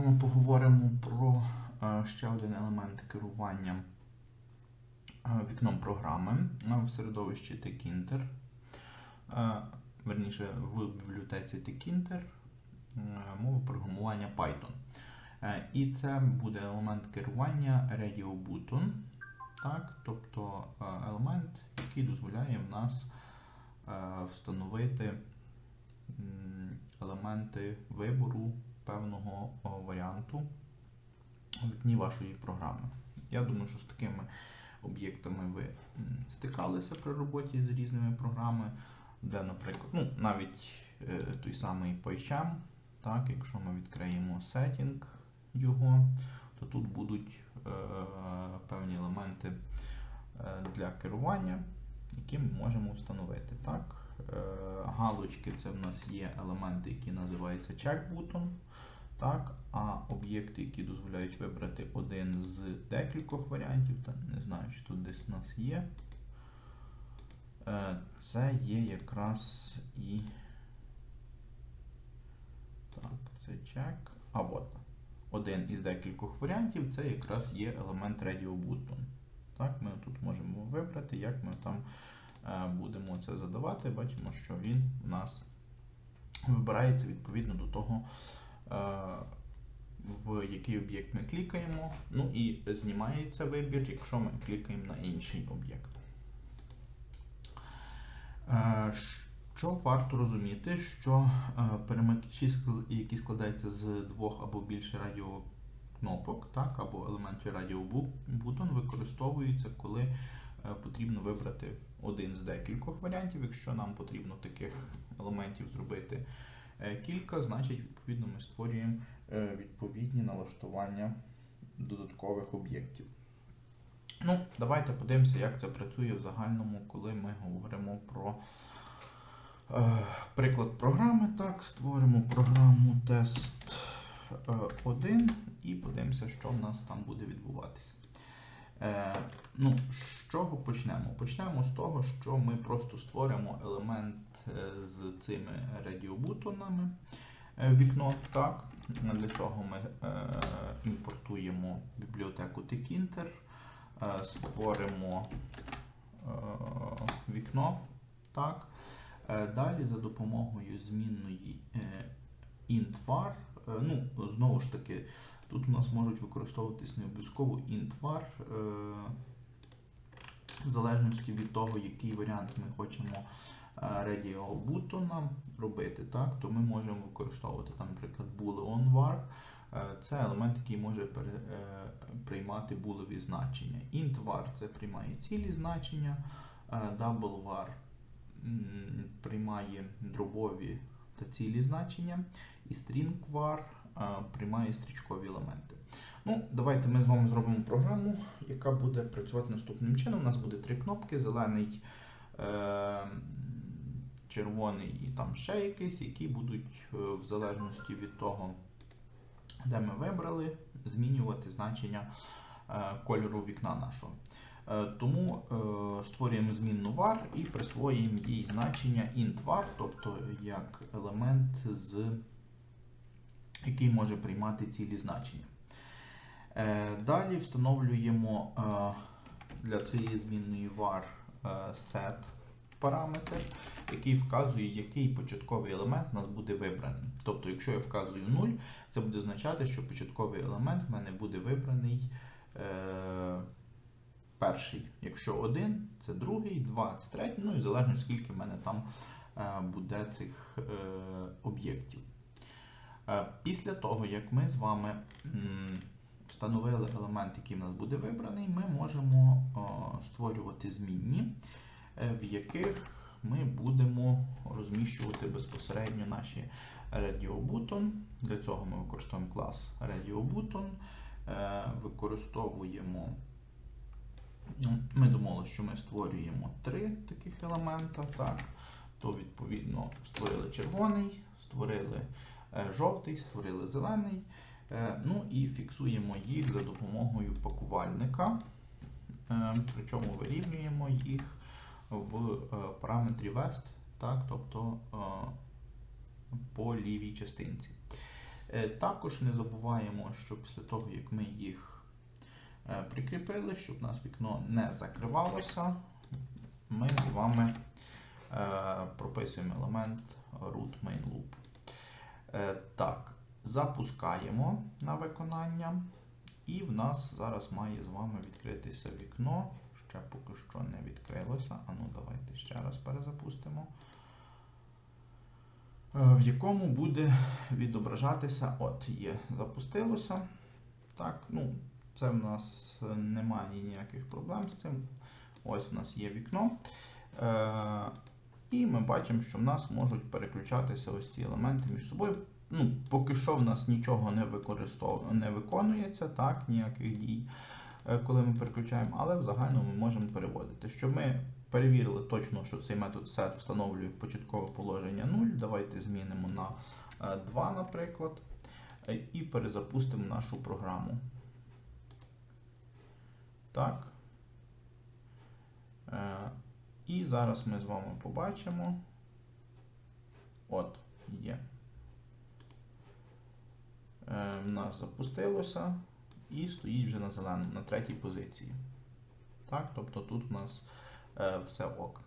вами поговоримо про е, ще один елемент керування е, вікном програми е, в середовищі Tkinter. Верніше, в бібліотеці Tkinter мова програмування Python. І це буде елемент керування Radio Button, так? тобто елемент, який дозволяє в нас встановити елементи вибору певного варіанту у вікні вашої програми. Я думаю, що з такими об'єктами ви стикалися при роботі з різними програмами, де, наприклад, ну, навіть е, той самий PyCharm, так, якщо ми відкриємо setting його, то тут будуть е, певні елементи е, для керування, які ми можемо встановити. Так? Е, галочки це в нас є елементи, які називаються button, так? а об'єкти, які дозволяють вибрати один з декількох варіантів, та, не знаю, чи тут десь у нас є. Е, Це є якраз і. Так, це check. А от. Один із декількох варіантів це якраз є елемент Radio Button. Так, Ми тут можемо вибрати, як ми там будемо це задавати. Бачимо, що він у нас вибирається відповідно до того, е, в який об'єкт ми клікаємо. Ну і знімається вибір, якщо ми клікаємо на інший об'єкт. Е, Що варто розуміти, що е, перемикачі, які складаються з двох або більше радіокнопок, так, або елементів радіобутон, використовуються, коли е, потрібно вибрати один з декількох варіантів. Якщо нам потрібно таких елементів зробити е, кілька, значить, відповідно, ми створюємо е, відповідні налаштування додаткових об'єктів. Ну, давайте подивимося, як це працює в загальному, коли ми говоримо про е, приклад програми. Так, створимо програму тест е, 1 і подивимося, що в нас там буде відбуватися. Е, ну, з чого почнемо? Почнемо з того, що ми просто створимо елемент е, з цими радіобутонами е, вікно. Так. Для цього ми імпортуємо бібліотеку Tkinter, створимо вікно. Так. Далі за допомогою змінної int-var, ну, знову ж таки, тут у нас можуть використовуватись не обов'язково int-var, е, в залежності від того, який варіант ми хочемо е, radio button робити, так, то ми можемо використовувати, там, наприклад, boolean var. Е, Це елемент, який може е, приймати булеві значення. int var це приймає цілі значення, е, double var приймає дробові та цілі значення, і var е, приймає стрічкові елементи. Ну, Давайте ми з вами зробимо програму, яка буде працювати наступним чином. У нас буде три кнопки: зелений, е, червоний і там ще якийсь, які будуть е, в залежності від того, де ми вибрали, змінювати значення е, кольору вікна нашого. Тому створюємо змінну var і присвоюємо їй значення int_var, тобто як елемент, з, який може приймати цілі значення. Е, Далі встановлюємо е, для цієї змінної var е, set параметр, який вказує, який початковий елемент у нас буде вибраний. Тобто, якщо я вказую 0, це буде означати, що початковий елемент в мене буде вибраний перший. Якщо 1, це другий, 2 це третій, ну і залежно скільки в мене там буде цих об'єктів. Е, після того, як ми з вами встановили елемент, який в нас буде вибраний, ми можемо створювати змінні, е, в яких ми будемо розміщувати безпосередньо наші RadioButton. Для цього ми використовуємо клас RadioButton, е, використовуємо. ну, Ми думали, що ми створюємо три таких елемента. Так, то відповідно створили червоний, створили жовтий, створили зелений. Е, Ну і фіксуємо їх за допомогою пакувальника, Е, причому вирівнюємо їх в е, параметрі west, так, тобто е, по лівій частинці. Е, Також не забуваємо, що після того, як ми їх е, прикріпили, щоб у нас вікно не закривалося, ми з вами е, прописуємо елемент root main loop. Е, Так, запускаємо на виконання. І в нас зараз має з вами відкритися вікно. Ще поки що не відкрилося. А ну давайте ще раз перезапустимо. Е, В якому буде відображатися, от є, запустилося. Так, ну, це в нас е, немає ніяких проблем з цим. Ось в нас є вікно. Е, і ми бачимо, що в нас можуть переключатися ось ці елементи між собою. Ну, поки що в нас нічого не використов... не виконується, так, ніяких дій, е, коли ми переключаємо, але в загальному ми можемо переводити. Щоб ми перевірили точно, що цей метод set встановлює в початкове положення 0, давайте змінимо на е, 2, наприклад, е, і перезапустимо нашу програму. Так. Е, І зараз ми з вами побачимо. От, є. Е, В нас запустилося і стоїть вже на зеленому, на третій позиції. Так, тобто тут у нас е, все ок.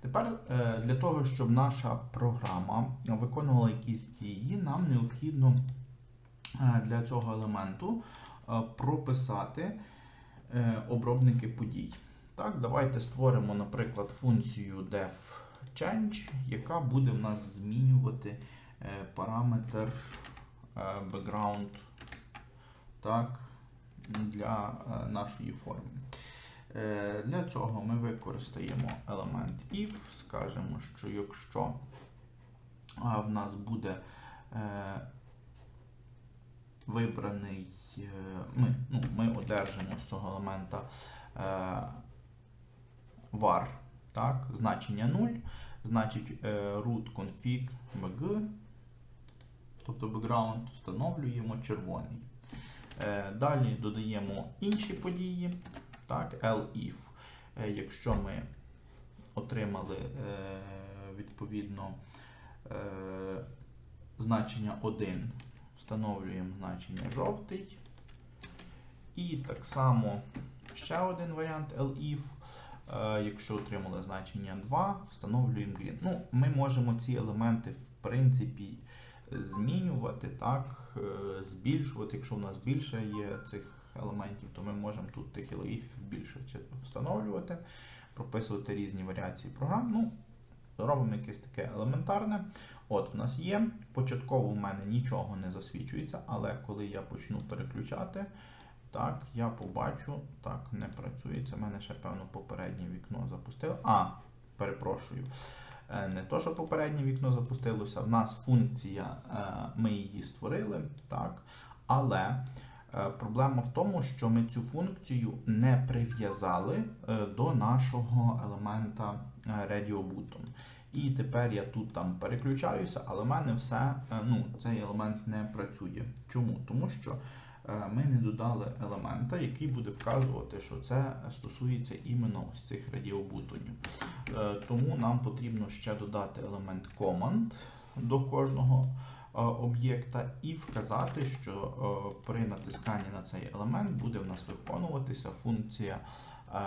Тепер е, для того, щоб наша програма виконувала якісь дії, нам необхідно е, для цього елементу е, прописати е, обробники подій. Так, давайте створимо, наприклад, функцію defChange, яка буде в нас змінювати е, параметр е, background так, для е, нашої форми. Для цього ми використаємо елемент if, скажемо, що якщо в нас буде вибраний, ми, ну, ми одержимо з цього елемента var, так, значення 0, значить е, root config bg, тобто background встановлюємо червоний. Е, Далі додаємо інші події. Так, elif. Е, Якщо ми отримали відповідно значення 1, встановлюємо значення жовтий. І так само ще один варіант elif. Е, Якщо отримали значення 2, встановлюємо green. Ну, ми можемо ці елементи, в принципі, змінювати, так, е, збільшувати. Якщо в нас більше є цих елементів, то ми можемо тут тих елеїфів більше встановлювати, прописувати різні варіації програм. Ну, робимо якесь таке елементарне. От в нас є. Початково в мене нічого не засвічується, але коли я почну переключати, так, я побачу, так, не працює. Це в мене ще, певно, попереднє вікно запустило. А, перепрошую. Е, Не то, що попереднє вікно запустилося, в нас функція, е, ми її створили, так, але е, проблема в тому, що ми цю функцію не прив'язали до нашого елемента Radio Button. І тепер я тут там переключаюся, але в мене все, ну, цей елемент не працює. Чому? Тому що ми не додали елемента, який буде вказувати, що це стосується іменно ось цих радіобутонів. Е, Тому нам потрібно ще додати елемент command до кожного е, об'єкта і вказати, що е, при натисканні на цей елемент буде в нас виконуватися функція е,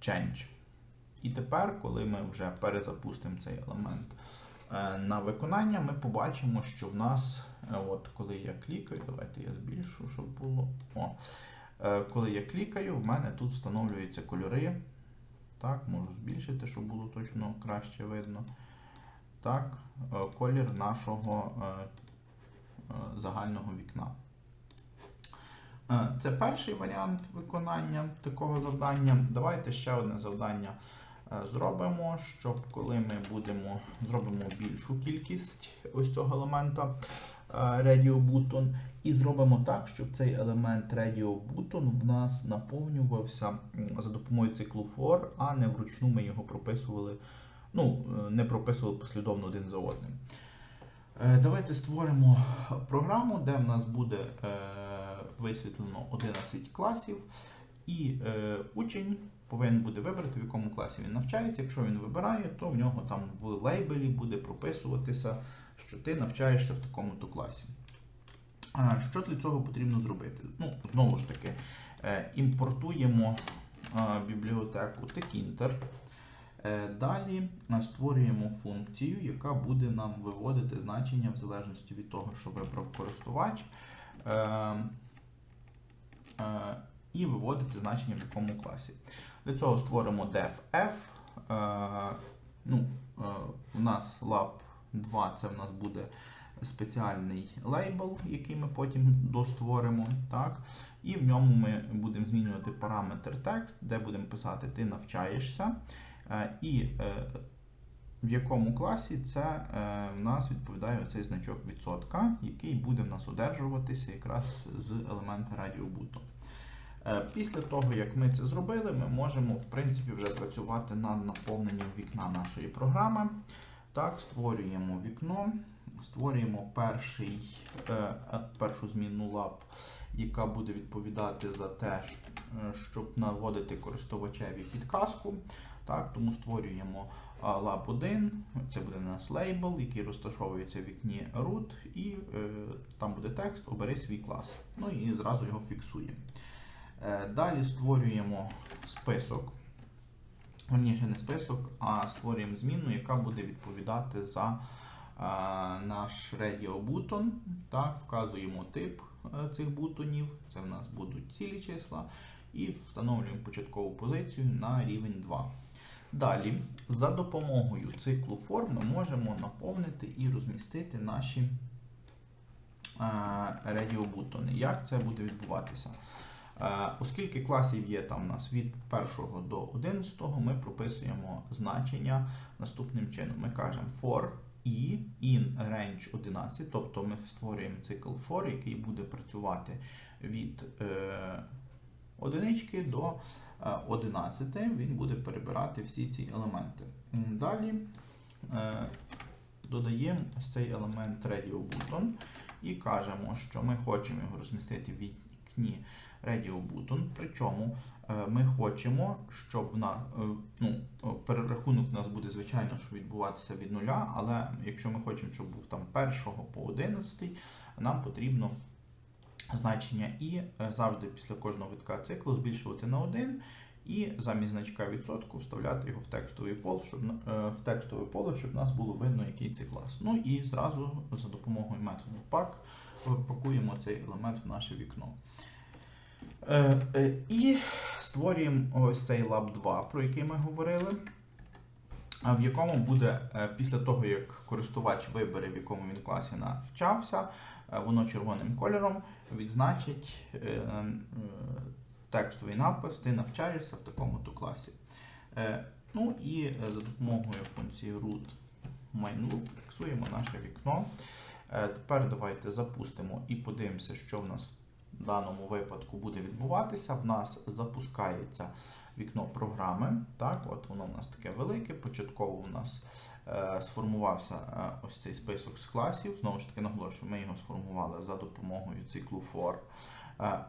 change. І тепер, коли ми вже перезапустимо цей елемент е, на виконання, ми побачимо, що в нас, е, от коли я клікаю, давайте я збільшу, щоб було. О, е, коли я клікаю, в мене тут встановлюються кольори. Так, можу збільшити, щоб було точно краще видно. Так, е, колір нашого е, загального вікна. Це перший варіант виконання такого завдання. Давайте ще одне завдання зробимо, щоб коли ми будемо зробимо більшу кількість ось цього елемента е, Radio Button, і зробимо так, щоб цей елемент Radio Button в нас наповнювався за допомогою циклу for, а не вручну ми його прописували, ну, е, не прописували послідовно один за одним. Е, Давайте створимо програму, де в нас буде е, висвітлено 11 класів, і е, учень повинен буде вибрати, в якому класі він навчається. Якщо він вибирає, то в нього там в лейбелі буде прописуватися, що ти навчаєшся в такому-то класі. Що для цього потрібно зробити? Ну, знову ж таки, е, імпортуємо бібліотеку Tkinter. Е, Далі е, створюємо функцію, яка буде нам виводити значення в залежності від того, що вибрав користувач. І виводити значення в якому класі. Для цього створимо def-f. Е, Ну, е, у нас lab 2 це в нас буде спеціальний лейбл, який ми потім достворимо. Так? І в ньому ми будемо змінювати параметр текст, де будемо писати ти навчаєшся. Е, І в якому класі це в нас відповідає оцей значок відсотка, який буде в нас одержуватися якраз з елемента радіобуту. Е, Після того, як ми це зробили, ми можемо в принципі вже працювати над наповненням вікна нашої програми. Так, створюємо вікно, створюємо перший, е, е, першу змінну лап, яка буде відповідати за те, щоб наводити користувачеві підказку. Так, тому створюємо lab 1, це буде у нас лейбл, який розташовується в вікні root, і е, там буде текст, обери свій клас. Ну і зразу його фіксуємо. Е, Далі створюємо список. Верніше не список, а створюємо змінну, яка буде відповідати за е, наш radio button. Так, вказуємо тип е, цих бутонів. Це в нас будуть цілі числа. І встановлюємо початкову позицію на рівень 2. Далі, за допомогою циклу форм ми можемо наповнити і розмістити наші радіобутони. Як це буде відбуватися? Е, Оскільки класів є там у нас від 1 до 11, ми прописуємо значення наступним чином. Ми кажемо for i in range 11, тобто ми створюємо цикл for, який буде працювати від е, одинички до е, 11. Він буде перебирати всі ці елементи. Далі е, додаємо цей елемент Radio Button і кажемо, що ми хочемо його розмістити в вікні Radio Button. Причому е, ми хочемо, щоб в нас, ну, е, перерахунок в нас буде, звичайно, що відбуватися від нуля, але якщо ми хочемо, щоб був там 1 по 11, нам потрібно значення і е, завжди після кожного витка циклу збільшувати на 1 і замість значка відсотку вставляти його в текстовий пол, щоб е, в текстове поле, щоб нас було видно, який це клас. Ну і зразу за допомогою методу pack пакуємо цей елемент в наше вікно. Е, е, І створюємо ось цей lab 2, про який ми говорили. В якому буде е, після того, як користувач вибере, в якому він класі навчався, воно червоним кольором відзначить текстовий напис, ти навчаєшся в такому-то класі. Ну і за допомогою функції root main.loop фіксуємо наше вікно. Е, Тепер давайте запустимо і подивимося, що в нас в даному випадку буде відбуватися. В нас запускається вікно програми. Так, от воно в нас таке велике. Початково у нас е, сформувався е, ось цей список з класів. Знову ж таки, наголошую, ми його сформували за допомогою циклу for.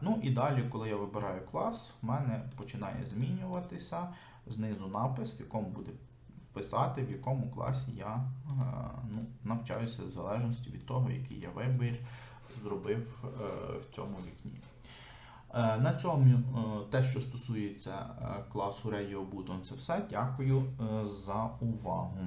Ну і далі, коли я вибираю клас, в мене починає змінюватися знизу напис, в якому буде писати, в якому класі я е, ну, навчаюся в залежності від того, який я вибір зробив е, в цьому вікні. Е, На цьому те, що стосується класу Radio Button, це все. Дякую за увагу.